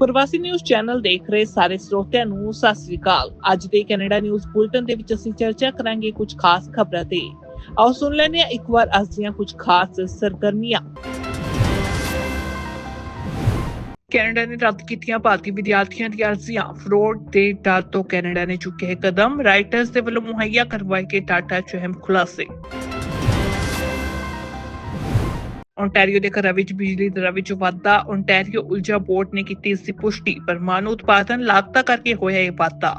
ਪ੍ਰਵਾਸੀ news channel ਦੇਖ ਰਹੇ ਸਾਰੇ ਸਰੋਤਿਆਂ ਨੂੰ, ਸਤਿ ਸ੍ਰੀ ਅਕਾਲ। ਅੱਜ ਦੇ ਕੈਨੇਡਾ ਨਿਊਜ਼ ਬੁਲਟਨ ਦੇ ਵਿੱਚ ਅਸੀਂ ਚਰਚਾ ਕਰਾਂਗੇ ਕੁਝ ਖਾਸ ਖਬਰਾਂ ਤੇ। ਆਓ ਸੁਣ ਲੈਂਦੇ ਹਾਂ ਇੱਕ ਵਾਰ ਅੱਜ ਦੀਆਂ ਕੁਝ ਖਾਸ ਸਰਗਰਮੀਆਂ। ਕੈਨੇਡਾ ਨੇ ਰੱਦ ਕੀਤੀਆਂ ਭਾਰਤੀ ਵਿਦਿਆਰਥੀਆਂ ਦੀਆਂ ਅਰਜ਼ੀਆਂ। ਫਰੋਡ ਦੇ ਡਰ ਤੋਂ ਕੈਨੇਡਾ ਨੇ ਚੁੱਕੇ ਕਦਮ। ਰਾਈਟਰਸ ਦੇ ਵੱਲੋਂ ਮੁਹੱਈਆ ਕਰਵਾਏ ਗਏ ਡਾਟਾ ਚ ਅਹਿਮ ਖੁਲਾਸੇ। ਓਨਟਾਰੀਓ ਦੇ ਘਰਾਂ ਵਿੱਚ ਬਿਜਲੀ ਦਰਾਂ ਵਿੱਚ ਵਾਧਾ, ਓਨਟਾਰੀਓ ਊਰਜਾ ਬੋਰਡ ਨੇ ਕੀਤੀ ਇਸ ਦੀ ਪੁਸ਼ਟੀ ਪਰਮਾਣੂ ਉਤਪਾਦਨ ਲਾਗਤਾਂ ਕਰਕੇ ਹੋਇਆ ਇਹ ਵਾਧਾ।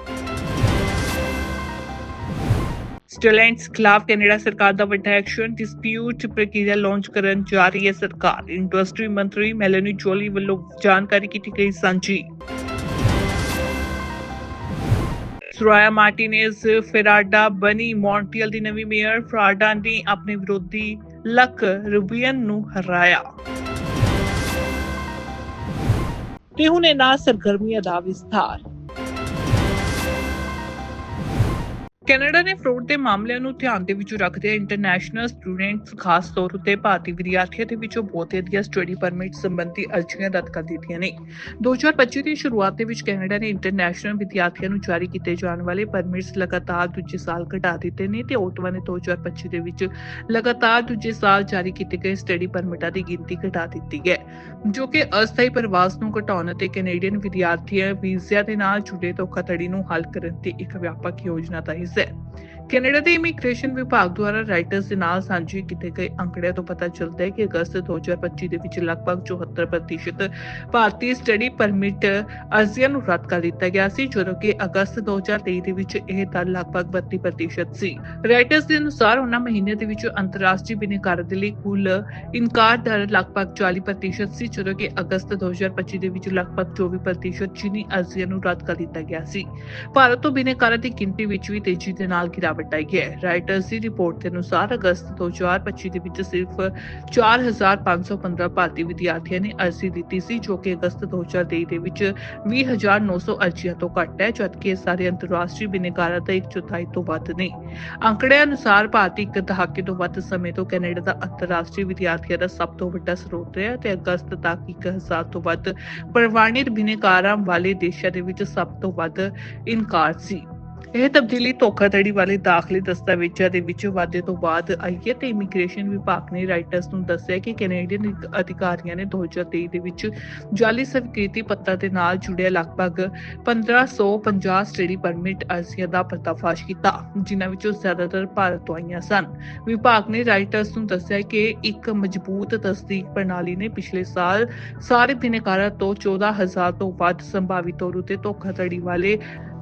ਸਟੂਡੈਂਟਸ ਖਿਲਾਫ ਕੈਨੇਡਾ ਸਰਕਾਰ ਦਾ ਵੱਡਾ ਐਕਸ਼ਨ ਡਿਸਪਿਊਟ ਪ੍ਰਕਿਰਿਆ ਲਾਂਚ ਕਰਨ ਜਾ ਰਹੀ ਹੈ ਸਰਕਾਰ। ਇੰਡਸਟਰੀ ਮੰਤਰੀ ਮੈਲਨੀ ਜੋਲੀ ਵੱਲੋਂ ਜਾਣਕਾਰੀ ਕੀਤੀ ਗਈ ਸਾਂਝੀ। ਸੁਰਾਇਆ ਮਾਰਟੀਨੇਜ਼, ਫੈਰਾਡਾ ਬਣੀ ਮੌਂਟਰੀਅਲ ਦੀ ਨਵੀਂ ਮੇਅਰ ਫਰਾਡਾ ਨੇ ਆਪਣੇ ਵਿਰੋਧੀ ਲੱਕ ਰੂਬੀਅਨ ਨੂੰ ਹਰਾਇਆ। ਤੇ ਹੁਣ ਇਹਨਾਂ ਸਰਗਰਮੀਆਂ ਦਾ ਵਿਸਥਾਰ। ਕੈਨੇਡਾ ਨੇ ਫਰੋਡ ਦੇ ਮਾਮਲਿਆਂ ਨੂੰ ਧਿਆਨ ਦੇ ਵਿੱਚ ਰੱਖਦੇ ਇੰਟਰਨੈਸ਼ਨਲ ਸਟੂਡੈਂਟਸ ਖਾਸ ਤੌਰ ਉਤੇ ਭਾਰਤੀ ਵਿਦਿਆਰਥੀਆਂ ਦੇ ਵਿੱਚੋਂ ਬਹੁਤੇ ਦੀਆਂ ਸਟੱਡੀ ਪਰਮਿਟ ਸੰਬੰਧੀ ਅਰਜ਼ੀਆਂ ਰੱਦ ਕਰ ਦਿੱਤੀਆਂ ਨੇ। 2025 ਦੀ ਸ਼ੁਰੂਆਤ ਦੇ ਵਿੱਚ ਕੈਨੇਡਾ ਨੇ ਇੰਟਰਨੈਸ਼ਨਲ ਵਿਦਿਆਰਥੀਆਂ ਨੂੰ ਜਾਰੀ ਕੀਤੇ ਜਾਣ ਵਾਲੇ ਪਰਮਿਟਸ ਲਗਾਤਾਰ ਦੂਜੇ ਸਾਲ ਘਟਾ ਦਿੱਤੇ ਨੇ ਤੇ ਓਟਵਾ ਨੇ 2025 ਦੇ ਵਿੱਚ ਲਗਾਤਾਰ ਦੂਜੇ ਸਾਲ ਜਾਰੀ ਕੀਤੇ ਗਏ ਸਟੱਡੀ ਪਰਮਿਟਾਂ ਦੀ ਗਿਣਤੀ ਘਟਾ ਦਿੱਤੀ ਹੈ, ਜੋ ਕਿ ਅਸਥਾਈ ਪ੍ਰਵਾਸ ਨੂੰ ਘਟਾਉਣ ਅਤੇ ਕੈਨੇਡੀਅਨ ਵਿਦਿਆਰਥੀਆਂ ਵੀਜ਼ਿਆਂ ਦੇ ਨਾਲ ਜੁੜੇ ਧੋਖਾਧੜੀ ਨੂੰ ਹੱਲ ਕਰਨ ਦੀ ਇੱਕ ਵਿਆਪਕ ਯੋਜਨਾ ਦਾ ਹਿੱਸਾ ਹੈ ਕੈਨੇਡਾ ਦੇ ਇਮੀਗ੍ਰੇਸ਼ਨ ਵਿਭਾਗ ਦੁਆਰਾ ਰਾਈਟਰਸ ਦੇ ਨਾਲ ਸਾਂਝੇ ਕੀਤੇ ਗਏ ਅੰਕੜਿਆਂ ਤੋਂ ਪਤਾ ਚੱਲਦਾ ਹੈ ਕਿ ਅਗਸਤ 2025 ਦੇ ਵਿੱਚ ਲਗਭਗ 74% ਭਾਰਤੀ ਸਟੱਡੀ ਪਰਮਿਟ ਅਰਜ਼ੀਆਂ ਨੂੰ ਰੱਦ ਕਰ ਦਿੱਤਾ ਗਿਆ ਸੀ, ਜਦੋਂ ਕਿ ਅਗਸਤ 2023 ਦੇ ਵਿੱਚ ਇਹ ਦਰ ਲਗਭਗ 32% ਸੀ। ਰਾਈਟਰਸ ਦੇ ਅਨੁਸਾਰ ਉਹਨਾਂ ਮਹੀਨੇ ਦੇ ਵਿੱਚ ਅੰਤਰਰਾਸ਼ਟਰੀ ਬਿਨੇਕਾਰ ਦੇ ਲਈ ਕੁੱਲ ਇਨਕਾਰ ਦਰ ਲਗਭਗ 40% ਸੀ, ਜਦੋਂ ਕਿ ਅਗਸਤ 2025 ਦੇ ਵਿੱਚ ਲਗਭਗ 24% ਚੀਨੀ ਅਰਜ਼ੀਆਂ ਨੂੰ ਰੱਦ ਕਰ ਦਿੱਤਾ ਗਿਆ ਸੀ। ਭਾਰਤ ਤੋਂ ਬਿਨੇਕਾਰਾਂ ਦੀ ਗਿਣਤੀ ਵਿੱਚ ਵੀ ਤੇਜ਼ੀ ਦੇ ਨਾਲ ਗਿਰਾਵਟ ਆਈ ਹੈ ਰਾਈਟਰਸ ਦੀ ਰਿਪੋਰਟ ਦੇ ਅਨੁਸਾਰ ਅਗਸਤ 2025 ਦੇ ਵਿੱਚ ਸਿਰਫ 4515 ਭਾਰਤੀ ਵਿਦਿਆਰਥੀਆਂ ਨੇ ਅਰਜ਼ੀ ਦਿੱਤੀ ਸੀ, ਜੋ ਕਿ ਅਗਸਤ 2023 ਦੇ ਵਿੱਚ 20900 ਅਰਜ਼ੀਆਂ ਤੋਂ ਘੱਟ ਹੈ, ਜਦਕਿ ਸਾਰੇ ਅੰਤਰਰਾਸ਼ਟਰੀ ਬਿਨੇਕਾਰਾਂ ਦਾ ਇੱਕ ਚੌਥਾਈ ਤੋਂ ਵੱਧ ਨੇ। ਅੰਕੜਿਆਂ ਅਨੁਸਾਰ ਭਾਰਤੀ ਇੱਕ ਦਹਾਕੇ ਤੋਂ ਵੱਧ ਸਮੇਂ ਤੋਂ ਕੈਨੇਡਾ ਦਾ ਅੰਤਰਰਾਸ਼ਟਰੀ ਵਿਦਿਆਰਥੀਆਂ ਦਾ ਸਭ ਤੋਂ ਵੱਡਾ ਸਰੋਤ ਰਿਹਾ ਤੇ ਅਗਸਤ ਤੱਕ 1000 ਤੋਂ ਵੱਧ ਪ੍ਰਵਾਨਿਤ ਬਿਨੇਕਾਰਾਂ ਵਾਲੇ ਦੇਸ਼ਾਂ ਦੇ ਵਿੱਚ ਸਭ ਤੋਂ ਵੱਧ ਇਨਕਾਰ ਸੀ। ਇਹ ਤਬਦੀਲੀ ਧੋਖਾਧੜੀ ਵਾਲੇ ਦਾਖਲੇ ਦਸਤਾਵੇਜ਼ਾਂ ਦੇ ਵਿੱਚ ਵਾਧੇ ਤੋਂ ਬਾਅਦ ਆਈ ਹੈ ਤੇ ਇਮੀਗ੍ਰੇਸ਼ਨ ਵਿਭਾਗ ਨੇ ਰਾਈਟਰਸ ਨੂੰ ਦੱਸਿਆ ਕਿ ਕੈਨੇਡੀਅਨ ਅਧਿਕਾਰੀਆਂ ਨੇ 2023 ਦੇ ਵਿੱਚ ਜਾਲੀ ਸਵੀਕ੍ਰਿਤੀ ਪੱਤਰ ਦੇ ਨਾਲ ਜੁੜੇ ਲਗਭਗ 1550 ਸਟੱਡੀ ਪਰਮਿਟ ਅਰਜ਼ੀਆਂ ਦਾ ਪਰਦਾਫਾਸ਼ ਕੀਤਾ, ਜਿਨ੍ਹਾਂ ਵਿੱਚੋਂ ਜ਼ਿਆਦਾਤਰ ਭਾਰਤ ਤੋਂ ਆਈਆਂ ਸਨ। ਵਿਭਾਗ ਨੇ ਰਾਈਟਰਸ ਨੂੰ ਦੱਸਿਆ ਕਿ ਇੱਕ ਮਜ਼ਬੂਤ ਤਸਦੀਕ ਪ੍ਰਣਾਲੀ ਨੇ ਪਿਛਲੇ ਸਾਲ ਸਾਰੇ ਬਿਨੇਕਾਰਾਂ ਤੋਂ 14000 ਤੋਂ ਵੱਧ ਸੰਭਾਵੀ ਤੌਰ ਉਤੇ ਧੋਖਾਧੜੀ ਵਾਲੇ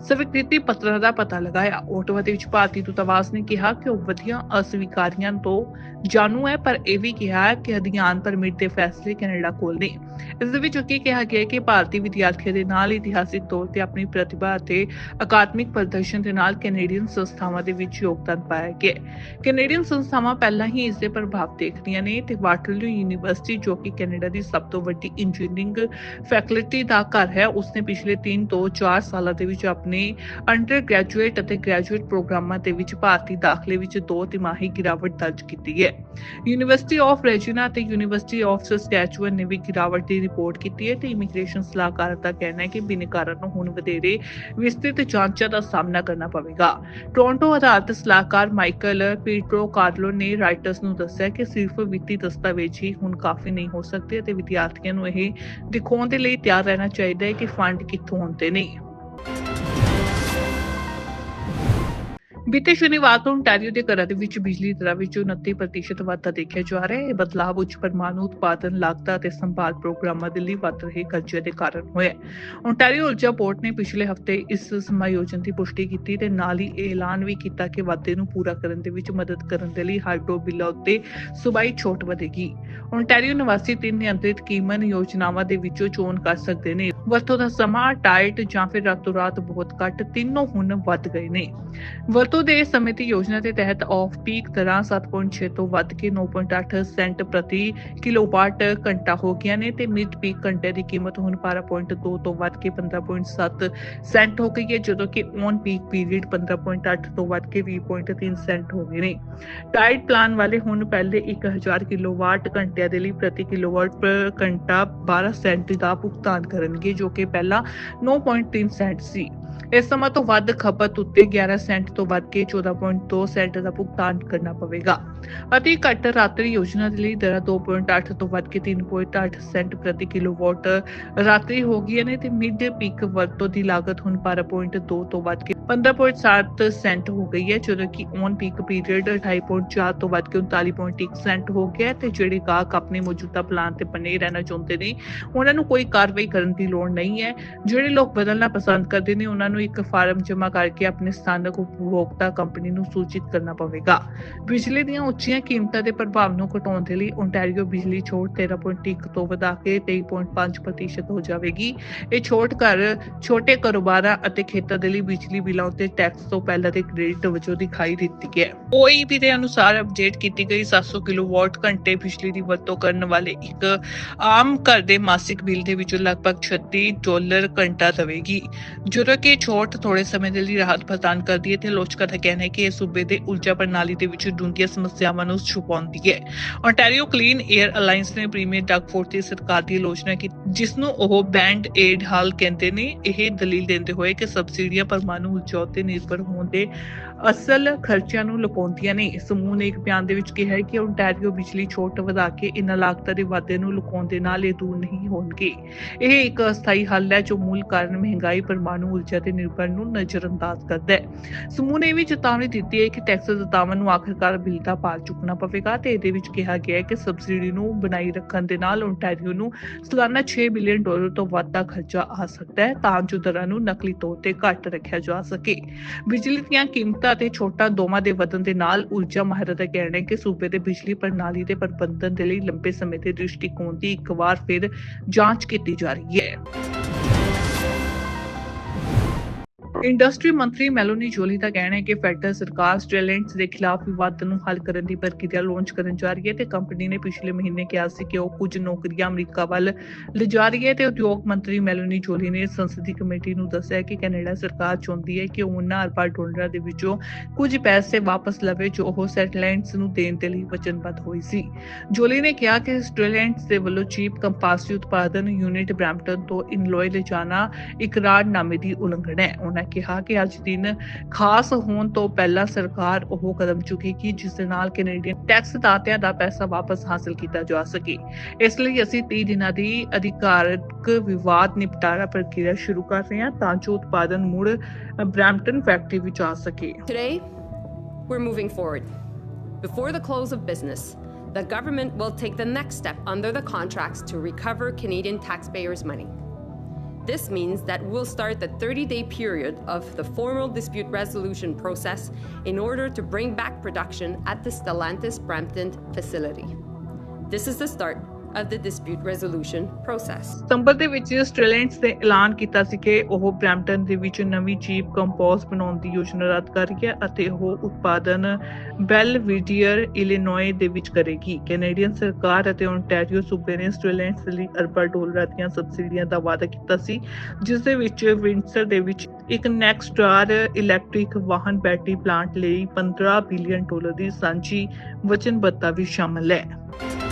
ਸਵੀਕ੍ਰਿਤੀ ਪੱਤਰਾਂ ਦਾ ਪਤਾ ਲਗਾਇਆ। ਓਟਵਾ ਦੇ ਵਿੱਚ ਭਾਰਤੀ ਦੂਤਾਵਾਸ ਨੇ ਕਿਹਾ ਕਿ ਉਹ ਵਧੀਆਂ ਅਸਵੀਕਾਰੀਆਂ ਤੋਂ ਜਾਣੂ ਹੈ, ਪਰ ਇਹ ਵੀ ਕਿਹਾ ਕਿ ਅਧਿਆਨ ਪਰਮਿਟ ਦੇ ਫੈਸਲੇ ਕੈਨੇਡਾ ਕੋਲ ਨੇ। ਇਸ ਦੇ ਵਿੱਚ ਅੱਗੇ ਕਿਹਾ ਗਿਆ ਕਿ ਭਾਰਤੀ ਵਿਦਿਆਰਥੀਆਂ ਦੇ ਨਾਲ ਇਤਿਹਾਸਿਕ ਤੌਰ ਤੇ ਆਪਣੀ ਪ੍ਰਤਿਭਾ ਅਤੇ ਅਕਾਦਮਿਕ ਪ੍ਰਦਰਸ਼ਨ ਦੇ ਨਾਲ ਕੈਨੇਡੀਅਨ ਸੰਸਥਾਵਾਂ ਦੇ ਵਿੱਚ ਯੋਗਦਾਨ ਪਾਇਆ ਗਿਆ ਕੈਨੇਡੀਅਨ ਸੰਸਥਾਵਾਂ ਪਹਿਲਾਂ ਹੀ ਇਸ ਦੇ ਪ੍ਰਭਾਵ ਦੇਖਦੀਆਂ ਨੇ ਤੇ ਵਾਟਰਲੂ ਯੂਨੀਵਰਸਿਟੀ, ਜੋ ਕਿ ਕੈਨੇਡਾ ਦੀ ਸਭ ਤੋਂ ਵੱਡੀ ਇੰਜੀਨੀਅਰਿੰਗ ਫੈਕਲਟੀ ਦਾ ਘਰ ਹੈ, ਉਸਨੇ ਪਿਛਲੇ 3 ਤੋਂ 4 ਸਾਲਾਂ ਦੇ ਵਿੱਚ ਆਪਣੀ ਅੰਡਰ ਗ੍ਰੈਜੂਏਟ ਅਤੇ ਗ੍ਰੈਜੂਏਟ ਪ੍ਰੋਗਰਾਮਾਂ ਦੇ ਵਿੱਚ ਭਾਰਤੀ ਦਾਖਲੇ ਵਿੱਚ ਦੋ ਤਿਮਾਹੀ ਗਿਰਾਵਟ ਦਰਜ ਕੀਤੀ ਹੈ। ਯੂਨੀਵਰਸਿਟੀ ਆਫ ਰੈਜੀਨਾ ਅਤੇ ਯੂਨੀਵਰਸਿਟੀ ਆਫ ਸਸਕੈਚੁਅਨ ਨੇ ਵੀ ਗਿਰਾਵਟ ਦੀ ਰਿਪੋਰਟ ਕੀਤੀ ਹੈ ਤੇ ਇਮੀਗ੍ਰੇਸ਼ਨ ਸਲਾਹਕਾਰ ਦਾ ਕਹਿਣਾ ਹੈ ਕਿ ਬਿਨਕਾਰਾਂ ਨੂੰ ਹੁਣ ਵਧੇਰੇ ਵਿਸਤ੍ਰਿਤ ਜਾਂਚਾਂ ਦਾ ਸਾਹਮਣਾ ਕਰਨਾ ਪਵੇਗਾ। ਟੋਰਾਂਟੋ ਅਦਾਲਤ ਸਲਾਹਕਾਰ ਮਾਈਕਲ ਪੀਟਰੋ ਕਾਰਲੋ ਨੇ ਰਾਈਟਰਸ ਨੂੰ ਦੱਸਿਆ ਕਿ ਸਿਰਫ ਵਿੱਤੀ ਦਸਤਾਵੇਜ਼ ਹੀ ਹੁਣ ਕਾਫੀ ਨਹੀਂ ਹੋ ਸਕਦੇ ਅਤੇ ਵਿਦਿਆਰਥੀਆਂ ਨੂੰ ਇਹ ਦਿਖਾਉਣ ਦੇ ਲਈ ਤਿਆਰ ਰਹਿਣਾ ਚਾਹੀਦਾ ਹੈ ਕਿ ਫੰਡ ਕਿੱਥੋਂ ਆਉਂਦੇ ਨੇ। ਬੀਤੇ ਸ਼ਨੀਵਾਰ ਤੋਂ ontario ਦੇ ਘਰਾਂ ਦੇ ਵਿੱਚ ਬਿਜਲੀ ਦਰਾਂ ਵਿੱਚ 29% ਵਾਧਾ ਦੇਖਿਆ ਜਾ ਰਿਹਾ ਹੈ। ਇਹ ਬਦਲਾਅ ਉੱਚ ਪਰਮਾਣੂ ਉਤਪਾਦਨ, ਲਾਗਤਾਂ ਅਤੇ ਸੰਭਾਲ ਪ੍ਰੋਗਰਾਮਾਂ ਦੇ ਲਈ ਵੱਧ ਰਹੇ ਖਰਚੇ ਦੇ ਕਾਰਨ ਹੋਇਆ ਹੈ। ਊਰਜਾ ਬੋਰਡ ਨੇ ਪਿਛਲੇ ਹਫ਼ਤੇ ਇਸ ਸਮਾਯੋਜਨ ਦੀ ਪੁਸ਼ਟੀ ਕੀਤੀ ਤੇ ਨਾਲ ਹੀ ਐਲਾਨ ਵੀ ਕੀਤਾ ਕਿ ਵਾਧੇ ਨੂੰ ਪੂਰਾ ਕਰਨ ਦੇ ਵਿੱਚ ਮਦਦ ਕਰਨ ਦੇ ਲਈ ਹਾਈਡਰੋ ਬਿੱਲਾਂ ਉੱਤੇ ਸੂਬਾਈ ਛੋਟ ਵਧੇਗੀ। ontario ਨਿਵਾਸੀ ਤਿੰਨ ਨਿਯੰਤਰਿਤ ਕੀਮਤ ਯੋਜਨਾਵਾਂ ਦੇ ਵਿੱਚੋਂ ਚੋਣ ਕਰ ਸਕਦੇ ਨੇ। ਵਰਤੋਂ ਦਾ ਸਮਾਂ ਟਾਈਟ ਜਾਂ ਫਿਰ ਰਾਤੋਂ ਰਾਤ ਬਹੁਤ ਘੱਟ ਤਿੰਨੋਂ ਹੁਣ ਵੱਧ ਗਏ ਨੇ। ਵਰਤੋਂ ਵਰਤੋਂ ਦੇ ਸਮੇਂ ਯੋਜਨਾ ਦੇ ਤਹਿਤ ਆਫ ਪੀਕ ਦਰਾਂ 7.6 ਤੋਂ ਵੱਧ ਕੇ 9.8 ਸੈਂਟ ਪ੍ਰਤੀ ਕਿਲੋਵਾਟ ਘੰਟਾ ਹੋ ਗਈਆਂ ਨੇ ਤੇ ਮਿਡ ਪੀਕ ਘੰਟੇ ਦੀ ਕੀਮਤ ਹੁਣ 12.2 ਤੋਂ ਵੱਧ ਕੇ 15.7 ਸੈਂਟ ਹੋ ਗਈ ਹੈ, ਜਦੋਂ ਕਿ ਔਨ ਪੀਕ ਪੀਰੀਅਡ 15.8 ਤੋਂ ਵੱਧ ਕੇ 20.3 ਸੈਂਟ ਹੋ ਗਏ ਨੇ। ਟਾਈਡ ਪਲਾਨ ਵਾਲੇ ਹੁਣ ਪਹਿਲੇ 1000 ਕਿਲੋਵਾਟ ਘੰਟਿਆਂ ਦੇ ਲਈ ਪ੍ਰਤੀ ਕਿਲੋਵਾਟ ਪਰ ਘੰਟਾ 12 ਸੈਂਟ ਦਾ ਭੁਗਤਾਨ ਕਰਨਗੇ, ਜੋ ਕਿ ਪਹਿਲਾਂ 9.3 ਸੈਂਟ ਸੀ। ਇਸ ਸਮਾਂ ਤੋਂ ਵੱਧ ਖਪਤ ਉੱਤੇ 11 ਸੈਂਟ ਤੋਂ ਵੱਧ ਕੇ 14.2 ਸੈਂਟ ਦਾ ਭੁਗਤਾਨ ਕਰਨਾ ਪਵੇਗਾ। ਅਤੇ ਘੱਟ ਰਾਤਰੀ ਯੋਜਨਾ ਦੇ ਲਈ ਦਰਾਂ 2.8 ਤੋਂ ਵੱਧ ਕੇ 3.8 ਸੈਂਟ ਪ੍ਰਤੀ ਕਿਲੋਵਾਟ ਰਾਤਰੀ ਹੋ ਗਈ ਨੇ, ਤੇ ਮਿਡ ਪੀਕ ਵਰਤੋਂ ਦੀ ਲਾਗਤ ਹੁਣ 12.2 ਤੋਂ ਵੱਧ ਕੇ 15.7 ਸੈਂਟ ਹੋ ਗਈ ਹੈ, ਜਦੋਂ ਕਿ ਔਨ ਪੀਕ ਪੀਰੀਅਡ 28.4 ਤੋਂ ਵੱਧ ਕੇ 39.1 ਸੈਂਟ ਹੋ ਗਿਆ ਤੇ ਜਿਹੜੇ ਗਾਹਕ ਆਪਣੇ ਮੌਜੂਦਾ ਪਲਾਨ ਤੇ ਬਣੇ ਰਹਿਣਾ ਚਾਹੁੰਦੇ ਨੇ, ਉਹਨਾਂ ਨੂੰ ਕੋਈ ਕਾਰਵਾਈ ਕਰਨ ਦੀ ਲੋੜ ਨਹੀਂ ਹੈ। ਜਿਹੜੇ ਲੋਕ ਬਦਲਣਾ ਪਸੰਦ ਕਰਦੇ ਨੇ, ਉਹਨਾਂ ਨੂੰ ਇੱਕ ਫਾਰਮ ਜਮ੍ਹਾਂ ਕਰਕੇ ਆਪਣੇ ਸਥਾਨਕ ਉਪਭੋਗਤਾ ਕੰਪਨੀ ਨੂੰ ਸੂਚਿਤ ਕਰਨਾ ਪਵੇਗਾ। ਬਿਜਲੀ ਦੀਆਂ ਉੱਚੀਆਂ ਕੀਮਤਾਂ ਦੇ ਪ੍ਰਭਾਵ ਨੂੰ ਘਟਾਉਣ ਦੇ ਲਈ ਓਨਟਾਰੀਓ ਬਿਜਲੀ ਛੋਟ 13.1 ਤੋਂ ਵਧਾ ਕੇ 23.5% ਹੋ ਜਾਵੇਗੀ। ਇਹ ਛੋਟ ਘਰ ਛੋਟੇ ਕਾਰੋਬਾਰਾਂ ਅਤੇ ਖੇਤਾਂ ਦੇ ਲਈ ਬਿਜਲੀ ਬਿੱਲਾਂ ਉੱਤੇ ਟੈਕਸ ਤੋਂ ਪਹਿਲਾਂ ਦੇ ਕ੍ਰੈਡਿਟ ਵਜੋਂ ਦਿਖਾਈ ਦਿੱਤੀ ਹੈ। OEB ਦੇ ਅਨੁਸਾਰ ਅਪਡੇਟ ਕੀਤੀ ਗਈ 700 ਕਿਲੋਵਾਟ ਘੰਟੇ ਬਿਜਲੀ ਦੀ ਵਰਤੋਂ ਕਰਨ ਵਾਲੇ ਇੱਕ ਆਮ ਘਰ ਦੇ ਮਾਸਿਕ ਬਿੱਲ ਦੇ ਵਿੱਚੋਂ ਲਗਭਗ 36 ਡਾਲਰ ਘੰਟਾ ਦੇਵੇਗੀ। ਜਦੋਂ ਕਿ ਛੋਟ ਥੋੜੇ ਸਮੇਂ ਦੇ ਲਈ ਰਾਹਤ ਪ੍ਰਦਾਨ ਕਰਦੀ ਹੈ ਤੇ ਆਲੋਚਕਾਂ ਦਾ ਕਹਿਣਾ ਹੈ ਕਿ ਇਹ ਸੂਬੇ ਦੇ ਊਰਜਾ ਪ੍ਰਣਾਲੀ ਦੇ ਵਿੱਚ ਡੂੰਘੀਆਂ ਸਮੱਸਿਆਵਾਂ ਨੂੰ ਛੁਪਾਉਂਦੀ ਹੈ। Ontario ਕਲੀਨ 에ਅਰ ਅਲਾਈਅੰਸ ਨੇ ਪ੍ਰੀਮੀਅਰ ਡਗ ਦੀ ਸਰਕਾਰ ਦੀ ਆਲੋਚਨਾ ਕੀਤੀ, ਜਿਸ ਨੂੰ ਉਹ ਬੈਂਡ ਏਡ ਹਾਲ ਕਹਿੰਦੇ ਨੇ। ਇਹ ਦਲੀਲ ਦਿੰਦੇ ਹੋਏ ਕਿ ਸਬਸਿਡੀਆਂ ਪਰਮਾਣੂ ਊਰਜਾ ਉੱਤੇ ਨਿਰਭਰ ਹੋਣ ਦੇ ਅਸਲ ਖਰਚਿਆਂ ਨੂੰ ਲੁਕਾਉਂਦੀਆਂ ਨੇ। ਸਮੂਹ ਨੇ ਇੱਕ ਬਿਆਨ ਦੇ ਵਿੱਚ ਕਿਹਾ ਹੈ ਕਿ ontario ਬਿਜਲੀ ਛੋਟ ਵਧਾ ਕੇ ਇਨ੍ਹਾਂ ਲਾਗਤਾਂ ਦੇ ਵਾਧੇ ਨੂੰ ਲੁਕਾਉਣ ਦੇ ਨਾਲ ਇਹ ਦੂਰ ਨਹੀਂ ਹੋਣਗੇ। ਇਹ ਇੱਕ ਅਸਥਾਈ ਹੱਲ ਹੈ ਜੋ ਮੂਲ ਕਾਰਨ ਮਹਿੰਗਾਈ, ਪਰਮਾਣੂ ਊਰਜਾ ਤੇ ਨਿਰਭਰ ਨੂੰ ਨਜ਼ਰਅੰਦਾਜ਼ ਕਰਦਾ ਹੈ। ਸਮੂਹ ਨੇ ਇਹ ਵੀ ਚੇਤਾਵਨੀ ਦਿੱਤੀ ਹੈ ਕਿ ਟੈਕਸ ਦਾਤਾਵਾਂ ਨੂੰ ਆਖਰਕਾਰ ਬਿੱਲ ਦਾ ਭਾਰ ਚੁੱਕਣਾ ਪਵੇਗਾ ਤੇ ਇਹਦੇ ਵਿੱਚ ਕਿਹਾ ਗਿਆ ਹੈ ਕਿ ਸਬਸਿਡੀ ਨੂੰ ਬਣਾਈ ਰੱਖਣ ਦੇ ਨਾਲ ontario ਨੂੰ ਸਾਲਾਨਾ 6 ਬਿਲੀਅਨ ਡਾਲਰ ਤੋਂ ਵੱਧ ਦਾ ਖਰਚਾ ਆ ਸਕਦਾ ਹੈ, ਤਾਂ ਜੋ ਦਰਾਂ ਨੂੰ ਨਕਲੀ ਤੌਰ ਤੇ ਘੱਟ ਰੱਖਿਆ ਜਾ ਸਕੇ। ਬਿਜਲੀ ਦੀਆਂ ਕੀਮਤਾਂ ਅਤੇ ਛੋਟਾਂ ਦੋਵਾਂ ਦੇ ਵਧਣ ਦੇ ਨਾਲ ਊਰਜਾ ਮਾਹਿਰਾਂ ਦਾ ਕਹਿਣਾ ਹੈ ਕਿ ਸੂਬੇ ਦੇ ਬਿਜਲੀ ਪ੍ਰਣਾਲੀ ਦੇ ਪ੍ਰਬੰਧਨ ਦੇ ਲਈ ਲੰਬੇ ਸਮੇਂ ਦੇ ਦ੍ਰਿਸ਼ਟੀਕੋਣ ਦੀ ਇੱਕ ਵਾਰ ਫਿਰ ਜਾਂਚ ਕੀਤੀ ਜਾ ਰਹੀ ਹੈ। ਇੰਡਸਟਰੀ ਮੰਤਰੀ ਮੈਲੋਨੀ ਜੋਲੀ ਦਾ ਕਹਿਣਾ ਹੈ ਕਿ ਫੈਡਰਲ ਸਰਕਾਰ ਸਟੈਲੈਂਟਸ ਦੇ ਖਿਲਾਫ ਵਿਵਾਦ ਨੂੰ ਹੱਲ ਕਰਨ ਦੀ ਪ੍ਰਕਿਰਿਆ ਲਾਂਚ ਕਰਨ ਜਾ ਰਹੀ ਹੈ ਤੇ ਕੰਪਨੀ ਨੇ ਪਿਛਲੇ ਮਹੀਨੇ ਕਿਹਾ ਸੀ ਕਿ ਉਹ ਕੁਝ ਨੌਕਰੀਆਂ ਅਮਰੀਕਾ ਵੱਲ ਲਿਜਾ ਰਹੀ ਹੈ ਤੇ ਉਦਯੋਗ ਮੰਤਰੀ ਮੈਲੋਨੀ ਜੋਲੀ ਨੇ ਸੰਸਦੀ ਕਮੇਟੀ ਨੂੰ ਦੱਸਿਆ ਕਿ ਕੈਨੇਡਾ ਸਰਕਾਰ ਚਾਹੁੰਦੀ ਹੈ ਕਿ ਉਹਨਾਂ ਅਰਬਾਂ ਡਾਲਰਾਂ ਦੇ ਵਿੱਚੋਂ ਕੁਝ ਪੈਸੇ ਵਾਪਸ ਲਵੇ ਜੋ ਉਹ ਸੈਟਲਾਈਟਸ ਨੂੰ ਦੇਣ ਦੇ ਲਈ ਵਚਨਬੱਧ ਹੋਈ ਸੀ। ਜੋਲੀ ਨੇ ਕਿਹਾ ਕਿ ਸਟੈਲੈਂਟਸ ਦੇ ਵੱਲੋਂ ਚੀਪ ਕੰਪਾਸੀ ਉਤਪਾਦਨ ਯੂਨਿਟ ਬ੍ਰੈਂਪਟਨ ਤੋਂ ਇਨਲੋਏ ਲਿਜਾਣਾ ਇਕਰਾਰਨਾਮੇ ਦੀ ਉਲੰਘਣਾ ਹੈ। ਉਹਨਾਂ ਕਿਹਾ ਕਿ ਅੱਜ ਦਿਨ ਖਾਸ ਹੋਣ ਤੋਂ ਪਹਿਲਾਂ ਸਰਕਾਰ ਉਹ ਕਦਮ ਚੁੱਕੇਗੀ ਜਿਸ ਦੇ ਨਾਲ ਕੈਨੇਡੀਅਨ ਟੈਕਸ ਦਾਤਿਆਂ ਦਾ ਪੈਸਾ ਵਾਪਸ ਹਾਸਲ ਕੀਤਾ ਜਾ ਸਕੇ ਇਸ ਲਈ ਅਸੀਂ 30 ਦਿਨਾਂ ਦੀ ਅਧਿਕਾਰਕ ਵਿਵਾਦ ਨਿਪਟਾਰਾ ਪ੍ਰਕਿਰਿਆ ਸ਼ੁਰੂ ਕਰ ਰਹੇ ਹਾਂ ਤਾਂ ਜੋ ਉਤਪਾਦਨ ਮੁੜ ਬ੍ਰੈਂਪਟਨ ਫੈਕਟਰੀ ਵਿੱਚ ਆ ਸਕੇ Today, we're moving forward. Before the close of business, the government will take the next step under the contracts to recover Canadian taxpayers' money. This means that we'll start the 30 day period of the formal dispute resolution process in order to bring back production at the Stellantis Brampton facility. This is the start of the dispute resolution process. ਸਤੰਬਰ ਦੇ ਵਿੱਚ ਸਟ੍ਰੈਲੈਂਟਸ ਨੇ ਐਲਾਨ ਕੀਤਾ ਸੀ ਕਿ ਉਹ Brampton ਦੇ ਵਿੱਚ ਨਵੀਂ ਚੀਪ ਕੰਪੋਜ਼ ਬਣਾਉਣ ਦੀ ਯੋਜਨਾ ਰੱਦ ਕਰ ਰਹੀ ਹੈ ਅਤੇ ਉਹ ਉਤਪਾਦਨ ਬੈਲਵੀਡੀਅਰ ਇਲੀਨੋਏ ਦੇ ਵਿੱਚ ਕਰੇਗੀ ਕੈਨੇਡੀਅਨ ਸਰਕਾਰ ਅਤੇ ਓਨਟਾਰੀਓ ਸੂਬੇ ਨੇ ਸਟ੍ਰੈਲੈਂਟਸ ਲਈ ਅਰਬਾਂ ਡਾਲਰਾਂ ਦੀਆਂ ਸਬਸਿਡੀਆਂ ਦਾ ਵਾਅਦਾ ਕੀਤਾ ਸੀ, ਜਿਸ ਦੇ ਵਿੱਚ ਵਿੰਡਸਰ ਦੇ ਵਿੱਚ ਇੱਕ ਨੈਕਸਟਾਰ ਇਲੈਕਟ੍ਰਿਕ ਵਾਹਨ ਬੈਟਰੀ ਪਲਾਂਟ ਲਈ 15 ਬਿਲੀਅਨ ਡਾਲਰ ਦੀ ਸਾਂਝੀ ਵਚਨਬੱਧਤਾ ਵੀ ਸ਼ਾਮਲ ਹੈ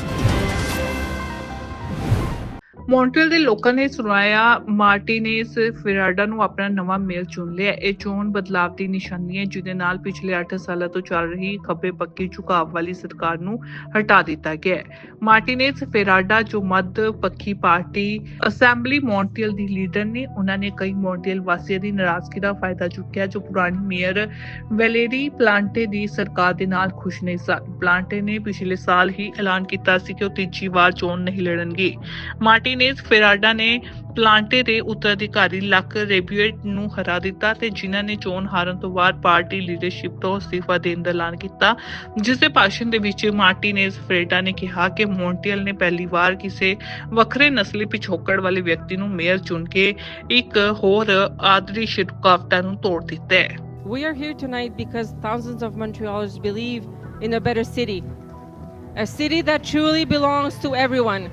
ਮੌਂਟਰੀਅਲ ਦੇ ਲੋਕਾਂ ਨੇ ਸੁਣਾਇਆ ਮਾਰਟੀਨੇਸ ਫਿਰਾਡਾ ਨੂੰ ਆਪਣਾ ਨਵਾਂ ਮੇਅਰ ਚੁਣ ਲਿਆ। ਇਹ ਚੋਣ ਬਦਲਾਵ ਦੀ ਨਿਸ਼ਾਨੀ ਹੈ, ਜਿਹਦੇ ਨਾਲ ਪਿਛਲੇ 8 ਸਾਲਾਂ ਤੋਂ ਚੱਲ ਰਹੀ ਖੱਬੇ ਪੱਕੀ ਝੁਕਾਅ ਵਾਲੀ ਸਰਕਾਰ ਨੂੰ ਹਟਾ ਦਿੱਤਾ ਗਿਆ ਹੈ। ਮਾਰਟੀਨੇਸ ਫਿਰਾਡਾ, ਜੋ ਮੱਧ ਪੱਖੀ ਪਾਰਟੀ ਅਸੈਂਬਲੀ ਮੌਂਟਰੀਅਲ ਦੀ ਲੀਡਰ ਨੇ, ਉਹਨਾਂ ਨੇ ਕਈ ਮੌਂਟਰੀਅਲ ਵਾਸੀਆਂ ਦੀ ਨਾਰਾਜ਼ਗੀ ਦਾ ਫਾਇਦਾ ਚੁੱਕਿਆ, ਜੋ ਪੁਰਾਣੀ ਮੇਅਰ ਵੈਲੇਰੀ ਪਲਾਂਟੇ ਦੀ ਸਰਕਾਰ ਦੇ ਨਾਲ ਖੁਸ਼ ਨਹੀਂ ਸਨ। ਪਲਾਂਟੇ ਨੇ ਪਿਛਲੇ ਸਾਲ ਹੀ ਐਲਾਨ ਕੀਤਾ ਸੀ ਕਿ ਉਹ ਤੀਜੀ ਵਾਰ ਚੋਣ ਨਹੀਂ ਲੜਨਗੇ। ਮਾਰਟੀਨੇਜ਼ ਫੇਰਾਡਾ ਨੇ ਪਲਾਂਟੇ ਦੇ ਉੱਤਰਾਧਿਕਾਰੀ ਲੱਕ ਰੇਬੀਏਟ ਨੂੰ ਹਰਾ ਦਿੱਤਾ ਤੇ ਜਿਨ੍ਹਾਂ ਨੇ ਚੋਣ ਹਾਰਨ ਤੋਂ ਬਾਅਦ ਪਾਰਟੀ ਲੀਡਰਸ਼ਿਪ ਤੋਂ ਅਸਤੀਫਾ ਦੇਣ ਦਾ ਐਲਾਨ ਕੀਤਾ ਜਿਸ ਦੇ ਭਾਸ਼ਣ ਦੇ ਵਿੱਚ ਮਾਰਟੀਨੇਜ਼ ਫਰੇਡਾ ਨੇ ਕਿਹਾ ਕਿ ਮੌਂਟਰੀਅਲ ਨੇ ਪਹਿਲੀ ਵਾਰ ਕਿਸੇ ਵੱਖਰੇ ਨਸਲੀ ਪਿਛੋਕੜ ਵਾਲੇ ਵਿਅਕਤੀ ਨੂੰ ਮੇਅਰ ਚੁਣ ਕੇ ਇੱਕ ਹੋਰ ਆਦਰਸ਼ ਰੁਕਾਵਟਾਂ ਨੂੰ ਤੋੜ ਦਿੱਤਾ ਹੈ We are here tonight because thousands of Montrealers believe in a better city, a city that truly belongs to everyone.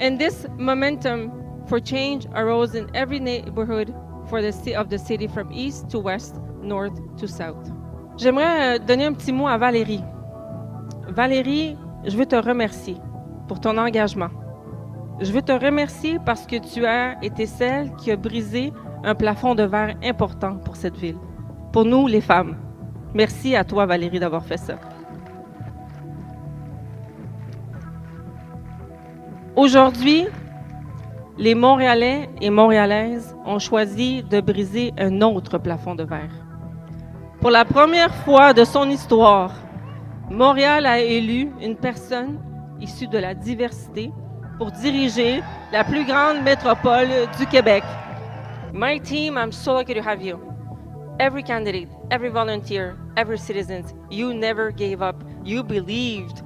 And this momentum for change arose in every neighborhood for the of the city from east to west, north to south. J'aimerais euh, donner un petit mot à Valérie. Valérie, je veux te remercier pour ton engagement. Je veux te remercier parce que tu as été celle qui a brisé un plafond de verre important pour cette ville, pour nous les femmes. Merci à toi Valérie d'avoir fait ça. Aujourd'hui, les Montréalais et Montréalaises ont choisi de briser un autre plafond de verre. Pour la première fois de son histoire, Montréal a élu une personne issue de la diversité pour diriger la plus grande métropole du Québec. My team, I'm so lucky to have you. Every candidate, every volunteer, every citizen, you never gave up. You believed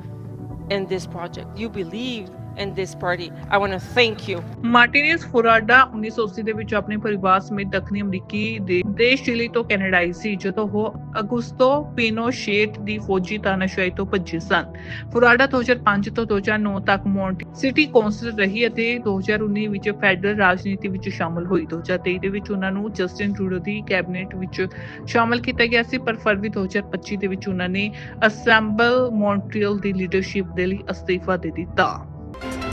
in this project. You believed in this party. I want to thank you. ਮਾਰਟੀਨੇਸ ਫੁਰਾਡਾ 1980 ਦੇ ਵਿੱਚ ਆਪਣੇ ਪਰਿਵਾਰ ਸਮੇਤ ਦੱਖਣੀ ਅਮਰੀਕੀ ਦੇ ਦੇਸ਼ chilli ਤੋਂ ਕੈਨੇਡਾ ਆਈ ਸੀ, ਜਦੋਂ ਉਹ ਅਗਸਤੋ ਪਿਨੋਸ਼ੇਟ ਦੀ ਫੌਜੀ ਤਾਨਾਸ਼ਾਹੀ ਤੋਂ ਭੱਜੇ ਸਨ ਫੁਰਾਡਾ 2005 ਤੋਂ 2009 ਤੱਕ ਮੌਂਟੀ ਸਿਟੀ ਕੌਂਸਲਰ ਰਹੀ ਅਤੇ 2019 ਵਿੱਚ ਫੈਡਰਲ ਰਾਜਨੀਤੀ ਵਿੱਚ ਸ਼ਾਮਲ ਹੋਈ 2023 ਦੇ ਵਿੱਚ ਉਹਨਾਂ ਨੂੰ ਜਸਟਿਨ ਟਰੂਡੋ ਦੀ ਕੈਬਨਿਟ ਵਿੱਚ ਸ਼ਾਮਲ ਕੀਤਾ ਗਿਆ ਸੀ, ਪਰ ਫਰਵਰੀ 2025 ਦੇ ਵਿੱਚ ਉਹਨਾਂ ਨੇ ਅਸੈਂਬਲ ਮੌਂਟਰੀਅਲ ਦੀ ਲੀਡਰਸ਼ਿਪ ਦੇ ਲਈ ਅਸਤੀਫਾ ਦੇ ਦਿੱਤਾ Thank you.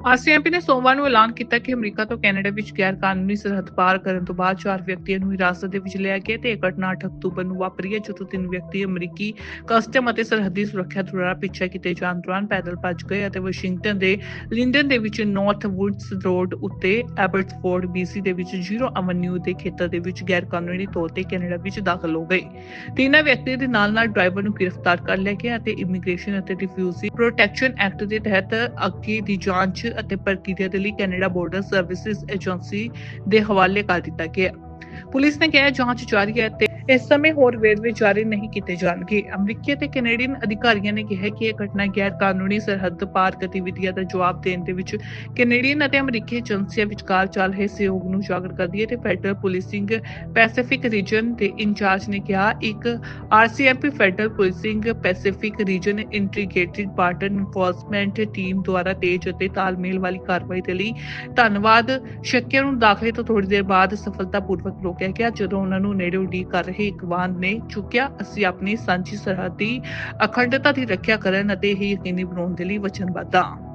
ਆਰਸੀਐਮਪੀ ਨੇ ਸੋਮਵਾਰ ਨੂੰ ਐਲਾਨ ਕੀਤਾ ਕਿ ਅਮਰੀਕਾ ਤੋਂ ਕੈਨੇਡਾ ਵਿੱਚ ਗੈਰ ਕਾਨੂੰਨੀ ਸਰਹੱਦ ਪਾਰ ਕਰਨ ਤੋਂ ਬਾਅਦ ਚਾਰ ਵਿਅਕਤੀਆਂ ਨੂੰ ਹਿਰਾਸਤ ਦੇ ਵਿੱਚ ਲਿਆ ਗਿਆ ਤੇ ਇਹ ਘਟਨਾ 8 ਅਕਤੂਬਰ ਨੂੰ ਵਾਪਰੀ ਹੈ, ਜਦੋਂ ਤਿੰਨ ਵਿਅਕਤੀ ਅਮਰੀਕੀ ਕਸਟਮ ਅਤੇ ਸਰਹੱਦੀ ਸੁਰੱਖਿਆ ਦੁਆਰਾ ਪਿੱਛਾ ਕੀਤੇ ਜਾਣ ਦੌਰਾਨ ਪੈਦਲ ਭੱਜ ਗਏ ਅਤੇ ਵਾਸ਼ਿੰਗਟਨ ਦੇ ਲਿੰਡਨ ਦੇ ਵਿੱਚ ਨਾਰਥ ਵੁੱਡਸ ਰੋਡ ਉੱਤੇ ਐਬਰਟਸਫੋਰਡ ਬੀਸੀ ਦੇ ਵਿੱਚ ਜ਼ੀਰੋ ਅਵਨਿਊ ਦੇ ਖੇਤਰ ਦੇ ਵਿੱਚ ਗੈਰ ਕਾਨੂੰਨੀ ਤੌਰ ਤੇ ਕੈਨੇਡਾ ਵਿੱਚ ਦਾਖਲ ਹੋ ਗਏ। ਤਿੰਨਾਂ ਵਿਅਕਤੀਆਂ ਦੇ ਨਾਲ ਨਾਲ ਡਰਾਈਵਰ ਨੂੰ ਗ੍ਰਿਫਤਾਰ ਕਰ ਲਿਆ ਗਿਆ ਅਤੇ ਇਮੀਗ੍ਰੇਸ਼ਨ ਅਤੇ ਰਿਫਿਊਜੀ ਪ੍ਰੋਟੈਕਸ਼ਨ ਐਕਟ ਦੇ ਤਹਿਤ ਅੱਗੇ ਦੀ ਜਾਂਚ ਅਤੇ ਪ੍ਰਕਿਰਿਆ ਦੇ ਲਈ ਕੈਨੇਡਾ ਬਾਰਡਰ ਸਰਵਿਸਿਜ਼ ਏਜੰਸੀ ਦੇ ਹਵਾਲੇ ਕਰ ਦਿੱਤਾ ਗਿਆ। ਪੁਲਿਸ ਨੇ ਕਿਹਾ ਜਾਂਚ ਜਾਰੀ ਹੈ ਤੇ ਇਸ ਸਮੇਂ ਹੋਰ ਵੇਰਵੇ ਜਾਰੀ ਨਹੀਂ ਕੀਤੇ ਜਾਣਗੇ। ਅਮਰੀਕੀ ਅਤੇ ਕੈਨੇਡੀਅਨ ਅਧਿਕਾਰੀਆਂ ਨੇ ਕਿਹਾ ਕਿ ਇਹ ਘਟਨਾ ਗੈਰ ਕਾਨੂੰਨੀ ਸਰਹੱਦ ਪਾਰ ਗਤੀਵਿਧੀਆਂ ਦਾ ਜਵਾਬ ਦੇਣ ਦੇ ਵਿੱਚ ਕੈਨੇਡੀਅਨ ਅਤੇ ਅਮਰੀਕੀ ਏਜੰਸੀਆਂ ਵਿਚਕਾਰ ਚੱਲ ਰਹੇ ਸਹਿਯੋਗ ਨੂੰ ਉਜਾਗਰ ਕਰਦੀ ਹੈ ਤੇ ਫੈਡਰਲ ਪੁਲਿਸਿੰਗ ਪੈਸੀਫਿਕ ਰੀਜਨ ਦੇ ਇੰਚਾਰਜ ਨੇ ਕਿਹਾ, ਇੱਕ RCMP federal policing Pacific region integrated partner enforcement team ਦੁਆਰਾ ਤੇਜ਼ ਅਤੇ ਤਾਲਮੇਲ ਵਾਲੀ ਕਾਰਵਾਈ ਦੇ ਲਈ ਧੰਨਵਾਦ। ਸ਼ੱਕੀਆਂ ਨੂੰ ਦਾਖਲੇ ਤੋਂ ਥੋੜੀ ਦੇਰ ਬਾਅਦ ਸਫਲਤਾਪੂਰਵਕ ਰੋਕਿਆ ਗਿਆ, ਜਦੋਂ ਉਹਨਾਂ ਨੂੰ ਨੇੜੇ ਉਡੀਕ ਕਰ ਰਹੇ ਇੱਕ ਵਾਹਨ ਨੇ ਚੁੱਕਿਆ। ਅਸੀਂ ਆਪਣੀ ਸਾਂਝੀ ਸਰਹੱਦੀ ਅਖੰਡਤਾ ਦੀ ਰੱਖਿਆ ਕਰਨ ਅਤੇ ਇਹ ਯਕੀਨੀ ਬਣਾਉਣ ਦੇ ਲਈ ਵਚਨਬੱਧ ਹਾਂ।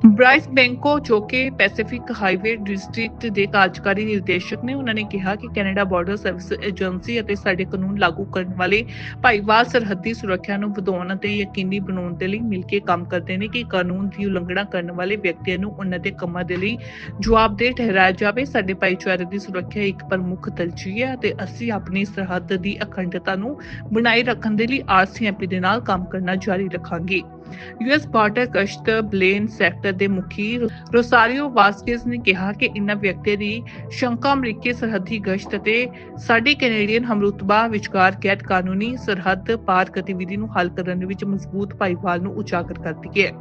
ਬ੍ਰਾਈਸ ਬੈਂਕੋ, ਜੋ ਕਿ ਪੈਸੀਫਿਕ ਹਾਈਵੇ ਡਿਸਟ੍ਰਿਕਟ ਦੇ ਕਾਰਜਕਾਰੀ ਨਿਰਦੇਸ਼ਕ ਨੇ, ਉਹਨਾਂ ਨੇ ਕਿਹਾ ਕਿ ਕੈਨੇਡਾ ਬਾਰਡਰ ਸਰਵਿਸ ਏਜੰਸੀ ਅਤੇ ਸਾਡੇ ਕਾਨੂੰਨ ਲਾਗੂ ਕਰਨ ਵਾਲੇ ਭਾਈਵਾਲ ਸਰਹੱਦੀ ਸੁਰੱਖਿਆ ਨੂੰ ਵਧਾਉਣ ਅਤੇ ਯਕੀਨੀ ਬਣਾਉਣ ਦੇ ਲਈ ਮਿਲ ਕੇ ਕੰਮ ਕਰਦੇ ਨੇ ਕਿ ਕਾਨੂੰਨ ਦੀ ਉਲੰਘਣਾ ਕਰਨ ਵਾਲੇ ਵਿਅਕਤੀਆਂ ਨੂੰ ਉਹਨਾਂ ਦੇ ਕੰਮਾਂ ਦੇ ਲਈ ਜਵਾਬਦੇਹ ਠਹਿਰਾਇਆ ਜਾਵੇ। ਸਾਡੇ ਭਾਈਚਾਰੇ ਦੀ ਸੁਰੱਖਿਆ ਇੱਕ ਪ੍ਰਮੁੱਖ ਤਰਜੀਹ ਹੈ ਅਤੇ ਅਸੀਂ ਆਪਣੀ ਸਰਹੱਦ ਦੀ ਅਖੰਡਤਾ ਨੂੰ ਬਣਾਈ ਰੱਖਣ ਦੇ ਲਈ ਆਰਸੀਐਮਪੀ ਦੇ ਨਾਲ ਕੰਮ ਕਰਨਾ ਜਾਰੀ ਰੱਖਾਂਗੇ। ਯੂਐਸ ਬਾਰਡਰ ਗਸ਼ਤ ਬਲੇਨ ਸੈਕਟਰ ਦੇ ਮੁਖੀ ਰੋਸਾਰੀਓ ਵਾਸਕੇਜ਼ ਨੇ ਕਿਹਾ ਕਿ ਇਨ੍ਹਾਂ ਵਿਅਕਤੀਆਂ ਦੀ ਸ਼ੰਕਾ ਅਮਰੀਕੀ ਸਰਹੱਦੀ ਗਸ਼ਤ ਅਤੇ ਸਾਡੀ ਕੈਨੇਡੀਅਨ ਹਮਰੁਤਬਾ ਵਿਚਕਾਰ ਗੈਰ ਕਾਨੂੰਨੀ ਸਰਹੱਦ ਪਾਰ ਗਤੀਵਿਧੀ ਨੂੰ ਹੱਲ ਕਰਨ ਵਿੱਚ ਮਜ਼ਬੂਤ ਭਾਈਵਾਲ ਨੂੰ ਉਜਾਗਰ ਕਰਦੀ ਹੈ।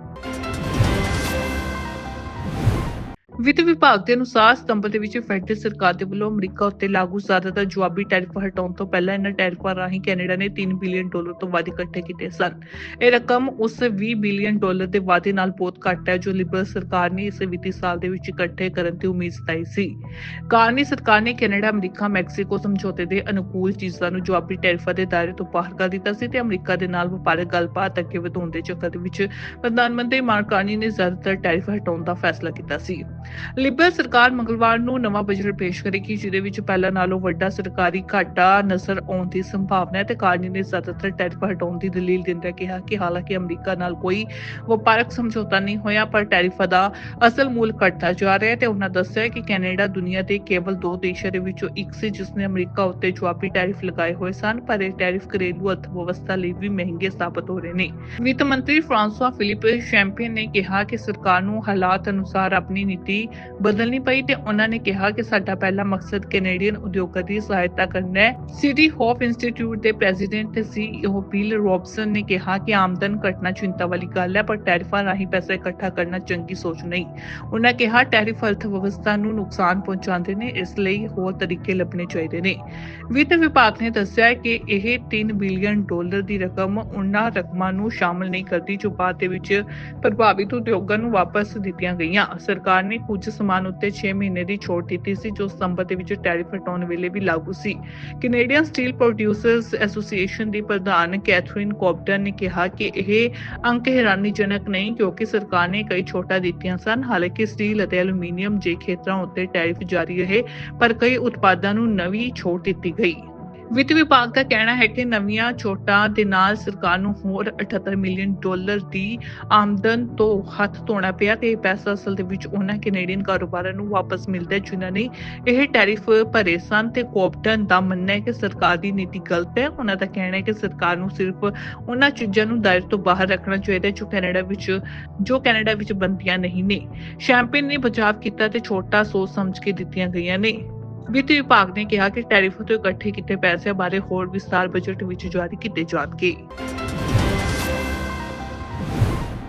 ਵਿੱਤ ਵਿਭਾਗ ਦੇ ਅਨੁਸਾਰ ਸਤੰਬਰ ਦੇ ਵਿੱਚ ਫੈਡਰਲ ਸਰਕਾਰ ਦੇ ਵੱਲੋਂ ਅਮਰੀਕਾ ਉੱਤੇ ਲਾਗੂ ਜ਼ਿਆਦਾਤਰ ਜਵਾਬੀ ਟੈਰਿਫ ਹਟਾਉਣ ਤੋਂ ਪਹਿਲਾਂ ਇਹਨਾਂ ਟੈਰਿਫਾਂ ਰਾਹੀਂ ਕੈਨੇਡਾ ਨੇ 3 ਬਿਲੀਅਨ ਡਾਲਰ ਤੋਂ ਵੱਧ ਇਕੱਠੇ ਕੀਤੇ ਸਨ। ਇਹ ਰਕਮ ਉਸ 20 ਬਿਲੀਅਨ ਡਾਲਰ ਦੇ ਵਾਅਦੇ ਨਾਲ ਬਹੁਤ ਘੱਟ ਹੈ, ਜੋ ਲਿਬਰਲ ਸਰਕਾਰ ਨੇ ਇਸ ਵਿੱਤੀ ਸਾਲ ਦੇ ਵਿੱਚ ਇਕੱਠੇ ਕਰਨ ਦੀ ਉਮੀਦ ਸਤਾਈ ਸੀ। ਕਾਰਨੀ ਸਰਕਾਰ ਨੇ ਕੈਨੇਡਾ, ਅਮਰੀਕਾ, ਮੈਕਸੀਕੋ ਸਮਝੌਤੇ ਦੇ ਅਨੁਕੂਲ ਚੀਜ਼ਾਂ ਨੂੰ ਜਵਾਬੀ ਟੈਰਿਫਾਂ ਦੇ ਦਾਇਰੇ ਤੋਂ ਬਾਹਰ ਕਰ ਦਿੱਤਾ ਸੀ ਤੇ ਅਮਰੀਕਾ ਦੇ ਨਾਲ ਵਪਾਰਕ ਗੱਲਬਾਤ ਅੱਗੇ ਵਧਾਉਣ ਦੇ ਚੱਕਰ ਵਿੱਚ ਪ੍ਰਧਾਨ ਮੰਤਰੀ ਮਾਰਕ ਕਾਰਨੀ ਨੇ ਜ਼ਿਆਦਾਤਰ ਟੈਰਿਫ ਹਟਾਉਣ ਦਾ ਫੈਸਲਾ ਕੀਤਾ ਸੀ। ਲਿਬਰਲ ਸਰਕਾਰ ਮੰਗਲਵਾਰ ਨੂੰ ਨਵਾਂ ਬਜਟ ਪੇਸ਼ ਕਰੇਗੀ, ਜਿਹਦੇ ਵਿੱਚ ਪਹਿਲਾਂ ਨਾਲੋਂ ਵੱਡਾ ਸਰਕਾਰੀ ਘਾਟਾ ਨਜ਼ਰ ਆਉਣ ਦੀ ਸੰਭਾਵਨਾ ਹੈ ਤੇ ਕਾਰਨੀ ਨੇ ਜ਼ਿਆਦਾਤਰ ਟੈਰਿਫ ਹਟਾਉਣ ਦੀ ਦਲੀਲ ਦਿੰਦਿਆਂ ਕਿਹਾ ਕਿ ਹਾਲਾਂਕਿ ਅਮਰੀਕਾ ਨਾਲ ਕੋਈ ਵਪਾਰਕ ਸਮਝੌਤਾ ਨਹੀਂ ਹੋਇਆ, ਪਰ ਟੈਰਿਫਾਂ ਦਾ ਅਸਲ ਮੁੱਲ ਘਟਦਾ ਜਾ ਰਿਹਾ ਹੈ ਤੇ ਉਹਨਾਂ ਦੱਸਿਆ ਕਿ ਕੈਨੇਡਾ ਦੁਨੀਆ ਦੇ ਕੇਵਲ ਦੋ ਦੇਸ਼ਾਂ ਦੇ ਵਿੱਚੋਂ ਇੱਕ ਸੀ, ਜਿਸ ਨੇ ਅਮਰੀਕਾ ਉੱਤੇ ਜਵਾਬੀ ਟੈਰਿਫ ਲਗਾਏ ਹੋਏ ਸਨ, ਪਰ ਇਹ ਟੈਰਿਫ ਘਰੇਲੂ ਅਰਥ ਵਿਵਸਥਾ ਲਈ ਵੀ ਮਹਿੰਗੇ ਸਾਬਤ ਹੋ ਰਹੇ ਨੇ। ਵਿੱਤ ਮੰਤਰੀ ਫ੍ਰਾਂਸਵਾ ਫਿਲਿਪ ਸ਼ੈਂਪੀਅਨ ਨੇ ਕਿਹਾ ਕਿ ਸਰਕਾਰ ਨੂੰ ਹਾਲਾਤ ਅਨੁਸਾਰ ਆਪਣੀ ਨੀਤੀ ਨੀਤੀ ਬਦਲਣੀ ਪਈ ਤੇ ਉਹਨਾਂ ਨੇ ਕਿਹਾ ਕਿ ਸਾਡਾ ਪਹਿਲਾ ਮਕਸਦ ਕੈਨੇਡੀਅਨ ਉਦਯੋਗਾਂ ਦੀ ਸਹਾਇਤਾ ਕਰਨਾ ਹੈ। ਸਿਟੀ ਹੋਪ ਇੰਸਟੀਚਿਊਟ ਦੇ ਪ੍ਰੈਜ਼ੀਡੈਂਟ ਤੇ ਸੀਈਓ ਬਿਲ ਰੌਬਸਨ ਨੇ ਕਿਹਾ ਕਿ ਆਮਦਨ ਘਟਣਾ ਚਿੰਤਾ ਵਾਲੀ ਗੱਲ ਹੈ, ਪਰ ਟੈਰਿਫਾਂ ਰਾਹੀਂ ਪੈਸਾ ਇਕੱਠਾ ਕਰਨਾ ਚੰਗੀ ਸੋਚ ਨਹੀਂ। ਉਹਨਾਂ ਕਿਹਾ ਟੈਰਿਫ ਅਰਥ ਵਿਵਸਥਾ ਨੂੰ ਨੁਕਸਾਨ ਪਹੁੰਚਾਉਂਦੇ ਨੇ, ਇਸ ਲਈ ਹੋਰ ਤਰੀਕੇ ਲੱਭਣੇ ਚਾਹੀਦੇ ਨੇ। ਵਿੱਤ ਵਿਭਾਗ ਨੇ ਦੱਸਿਆ ਕਿ ਇਹ 3 ਬਿਲੀਅਨ ਡਾਲਰ ਦੀ ਰਕਮ ਉਹਨਾਂ ਰਕਮਾਂ ਨੂੰ ਸ਼ਾਮਲ ਨਹੀਂ ਕਰਦੀ, ਜੋ ਬਾਅਦ ਦੇ ਵਿੱਚ ਪ੍ਰਭਾਵਿਤ ਉਦਯੋਗਾਂ ਨੂੰ ਵਾਪਸ ਦਿੱਤੀਆਂ ਗਈਆਂ। ਸਰਕਾਰ ਨੇ ਕੁਝ ਸਮਾਨ ਉੱਤੇ 6 ਮਹੀਨੇ ਦੀ ਛੋਟ ਦਿੱਤੀ ਸੀ, ਜੋ ਸਤੰਬਰ ਦੇ ਵਿੱਚ ਟੈਰਿਫ ਹਟਾਉਣ ਵੇਲੇ ਵੀ ਲਾਗੂ ਸੀ। ਕੈਨੇਡੀਅਨ ਸਟੀਲ ਪ੍ਰੋਡਿਊਸਰਸ ਐਸੋਸੀਏਸ਼ਨ ਦੀ ਪ੍ਰਧਾਨ ਕੈਥਰੀਨ ਕੋਬਟਨ ਨੇ ਕਿਹਾ ਕਿ ਇਹ ਅੰਕ ਹੈਰਾਨੀਜਨਕ ਨਹੀਂ, ਕਿਉਂਕਿ ਸਰਕਾਰ ਨੇ ਕਈ ਛੋਟਾਂ ਦਿੱਤੀਆਂ ਸਨ। ਹਾਲਾਂਕਿ ਸਟੀਲ ਅਤੇ ਐਲੂਮੀਨੀਅਮ ਜੇ ਖੇਤਰਾਂ ਉੱਤੇ ਟੈਰਿਫ ਜਾਰੀ ਰਹੇ, ਪਰ ਕਈ ਉਤਪਾਦਾਂ ਨੂੰ ਨਵੀਂ ਛੋਟ ਦਿੱਤੀ ਗਈ। ਵਿੱਤ ਵਿਭਾਗ ਦਾ ਕਹਿਣਾ ਹੈ ਕਿ ਨਵੀਆਂ ਛੋਟਾਂ ਦੇ ਨਾਲ ਸਰਕਾਰ ਨੂੰ ਹੋਰ 78 ਮਿਲੀਅਨ ਡਾਲਰ ਦੀ ਆਮਦਨ ਤੋਂ ਹੱਥ ਧੋਣਾ ਪਿਆ ਤੇ ਇਹ ਪੈਸਾ ਅਸਲ ਦੇ ਵਿੱਚ ਉਹਨਾਂ ਕੈਨੇਡੀਅਨ ਕਾਰੋਬਾਰਾਂ ਨੂੰ ਵਾਪਸ ਮਿਲਦਾ ਜਿਨ੍ਹਾਂ ਨੇ ਇਹ ਟੈਰਿਫ ਭਰੇ ਸਨ ਤੇ ਕੋਪਟਨ ਦਾ ਮੰਨਣਾ ਹੈ ਕਿ ਸਰਕਾਰ ਦੀ ਨੀਤੀ ਗਲਤ ਹੈ। ਉਹਨਾਂ ਦਾ ਕਹਿਣਾ ਹੈ ਕਿ ਸਰਕਾਰ ਨੂੰ ਸਿਰਫ ਉਹਨਾਂ ਚੀਜ਼ਾਂ ਨੂੰ ਦਾਇਰੇ ਤੋਂ ਬਾਹਰ ਰੱਖਣਾ ਚਾਹੀਦਾ ਹੈ ਜੋ ਕੈਨੇਡਾ ਵਿੱਚ, ਜੋ ਕੈਨੇਡਾ ਵਿੱਚ ਬਣਦੀਆਂ ਨਹੀਂ ਨੇ। ਸ਼ੈਂਪੇਨ ਨੇ ਬਚਾਵ ਕੀਤਾ ਤੇ ਛੋਟਾ ਸੋਚ ਸਮਝ ਕੇ ਦਿੱਤੀਆਂ ਗਈਆਂ ਨੇ। ਵਿੱਤ ਵਿਭਾਗ ਨੇ ਕਿਹਾ ਕਿ ਟੈਰਿਫ ਤੋਂ ਇਕੱਠੇ ਕੀਤੇ ਪੈਸਿਆਂ ਬਾਰੇ ਹੋਰ ਵਿਸਥਾਰ ਬਜਟ ਵਿੱਚ ਜਾਰੀ ਕੀਤੇ ਜਾਣਗੇ।